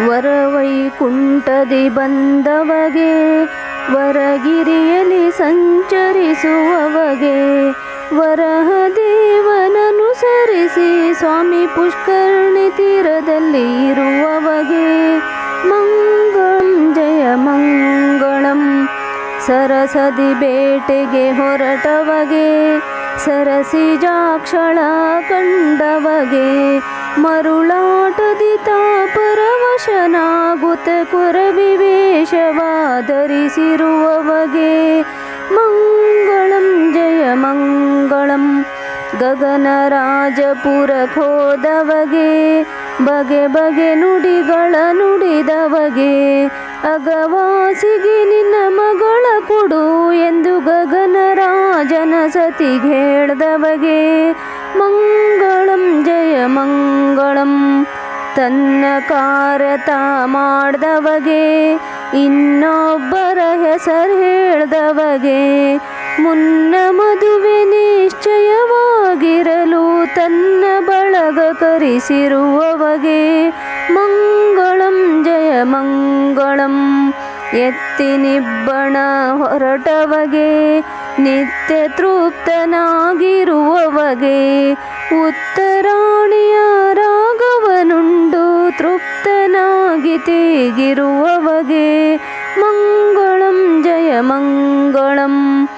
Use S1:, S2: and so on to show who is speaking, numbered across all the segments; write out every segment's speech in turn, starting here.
S1: ವರವೈಕುಂಠದಿ ಬಂದವಗೆ, ವರಗಿರಿಯಲ್ಲಿ ಸಂಚರಿಸುವವಗೆ ವರಹ ದೇವನನುಸರಿಸಿ ಸ್ವಾಮಿ ಪುಷ್ಕರ್ಣಿ ತೀರದಲ್ಲಿ ಇರುವವಗೆ, ಮಂಗಳಂ ಜಯ ಮಂಗಳಂ. ಸರಸದಿ ಬೇಟೆಗೆ ಹೊರಟವಗೆ, ಸರಸಿ ಜಾಕ್ಷಳ ಕಂಡವಗೆ ಮರುಳಾಟದಿ ತಾಪರವಶನಾಗುತ್ತ ಕುರವಿವೇಶವಾಧರಿಸಿರುವವಗೆ ಮಂಗಳಂ ಜಯ ಮಂಗಳಂ. ಗಗನ ರಾಜಪುರಖೋದವಗೆ ಬಗೆ ಬಗೆ ನುಡಿಗಳ ನುಡಿದವಗೆ ಅಗವಾಸಿಗೆ ನಿನ್ನ ಮಗಳ ಕೊಡು ಎಂದು ಗಗನ ರಾಜನ ಸತಿಗೆ ಹೇಳ್ದವಗೆ ಮಂಗಳಂ ಜಯ ಮಂಗಳಂ. ತನ್ನ ಕಾರ್ಯತ ಮಾಡ್ದವಗೆ ಇನ್ನೊಬ್ಬರ ಹೆಸರು ಹೇಳ್ದವಗೆ. ಮುನ್ನ ಮದುವೆ ನಿಶ್ಚಯವಾಗಿರಲು ತನ್ನ ಬಳಗ ಕರೆಸಿರುವವಗೆ. ಮಂಗಳಂ ಜಯ ಮಂಗಳಂ ಎತ್ತಿನಿಬ್ಬಣ ಹೊರಟವಗೆ ನಿತ್ಯ ತೃಪ್ತನಾಗಿರುವವಗೆ. ಉತ್ತರಾಣಿಯ ರಾಗವನುಂಡು ತೃಪ್ತನಾಗಿ ತೇಗಿರುವವಗೆ. ಮಂಗಳಂ ಜಯ ಮಂಗಳಂ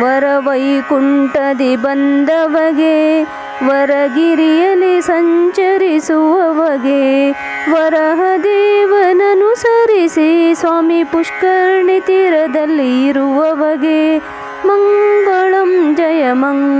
S1: ವರವೈಕುಂಠದಿ ಬಂದವಗೆ. ವರಗಿರಿಯಲ್ಲಿ ಸಂಚರಿಸುವವಗೆ ವರಹ ದೇವನನುಸರಿಸಿ ಸ್ವಾಮಿ ಪುಷ್ಕರ್ಣಿ ತೀರದಲ್ಲಿ ಇರುವವಗೆ ಮಂಗಳಂ ಜಯ ಮಂಗಳಂ